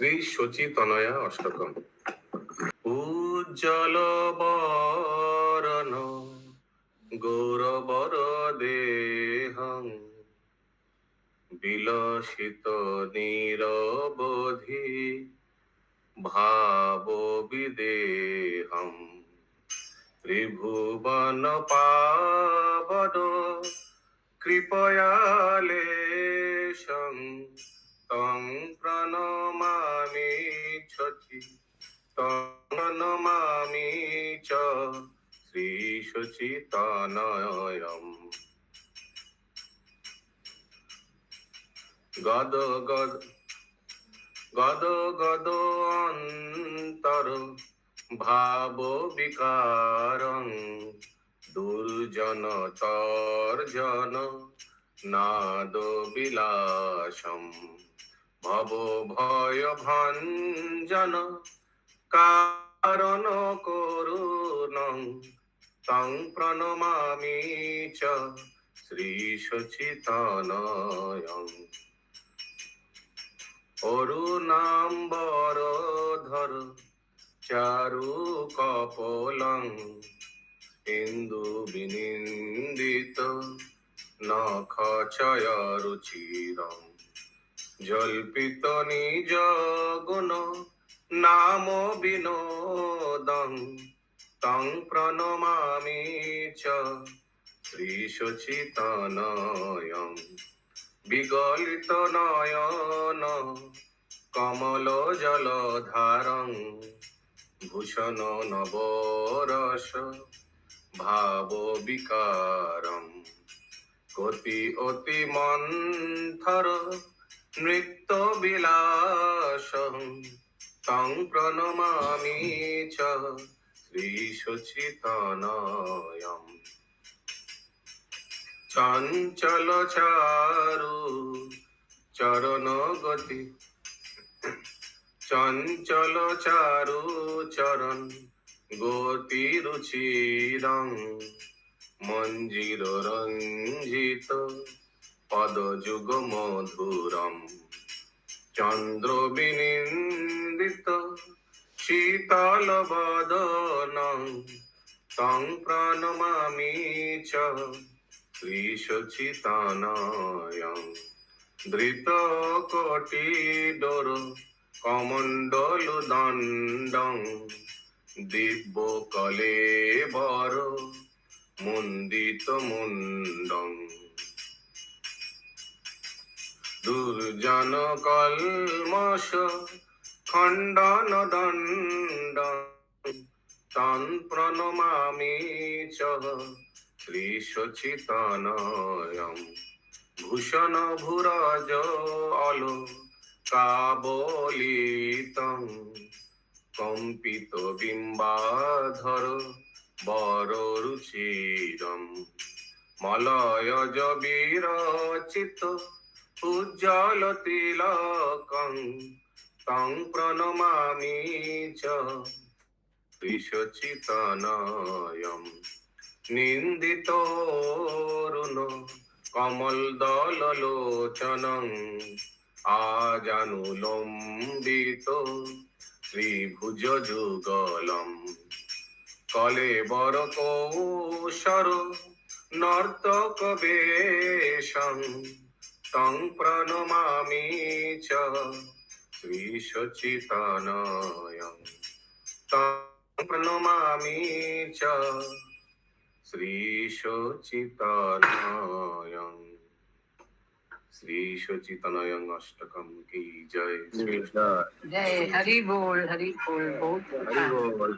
শ্রী শচীতনয়া অষ্টকম। উজ্জ্বল বরণ, গৌরবর দেহং, বিলসিত নিরবধি ভাব বিদেহম ত্রিভুবন পাবন, কৃপয়ালেশং তং ছচি প্রণমামি চ শ্রীশুচিতনয়ম গদ গদ গদ গদ অন্তর, ভাব বিকারং, দুর্জন তর্জন নাদ বিলাসম। ভব ভয় ভঞ্জন কারণ করুণং তং প্রণমামি চ শ্রী সচিতনয়ং। অরুণাম্বর ধর চারু কপলং ইন্দু বিনিন্দিত নখচয় রুচিরং জল্পিত নিজ গুণ নাম বিনোদং তং প্রণমামি চ শ্রী সচিতনয়ং বিগলিত নয়ন কমল জলধারং ভূষণ নবরস ভাব বিকারম কতি অতি মন্থর নৃত্য বিলাস তং প্রণমামি চ শ্রী সচিতনয়ম চঞ্চল চারু চরণ গতি। চঞ্চল চারু চরণ গতি রুচিরং মঞ্জির রঞ্জিত পদ যুগ মধুরম। চন্দ্র বিনিন্দিত, শীতল বদন, তং প্রণমামি চ শ্রী সচিতানয়ং ধৃত কোটি ডোর কমণ্ডলু দণ্ডং। দিব্য কলে বর মুন্দিত মুন্ডং দুর্জন কলমশ, খণ্ডন দণ্ড। তন প্রণমামি চ শ্রী সচিতনয়ং ভূষণ ভুরজ অল কাবলিতং কম্পিত বিম্বাধর, বর রুচিরম। মলয়জ বিরচিত উজ্জ্বল তিলকং তং প্রণমামি চ। বিশ্বচিতনয়ম নিন্দিত কমল দল লোচনং আজানুলম্বিত শ্রীভুজ যুগলম কলেবর কৌশর নর্তক বেশং তং প্রণমামি চ শ্রীসচিতানয়ং তং প্রণমামি চ শ্রীসচিতানয়ং শ্রীসচিতানয়ং অষ্টকম কি জয় শ্রী জয় হরি বল হরি বল বহুত হরি বল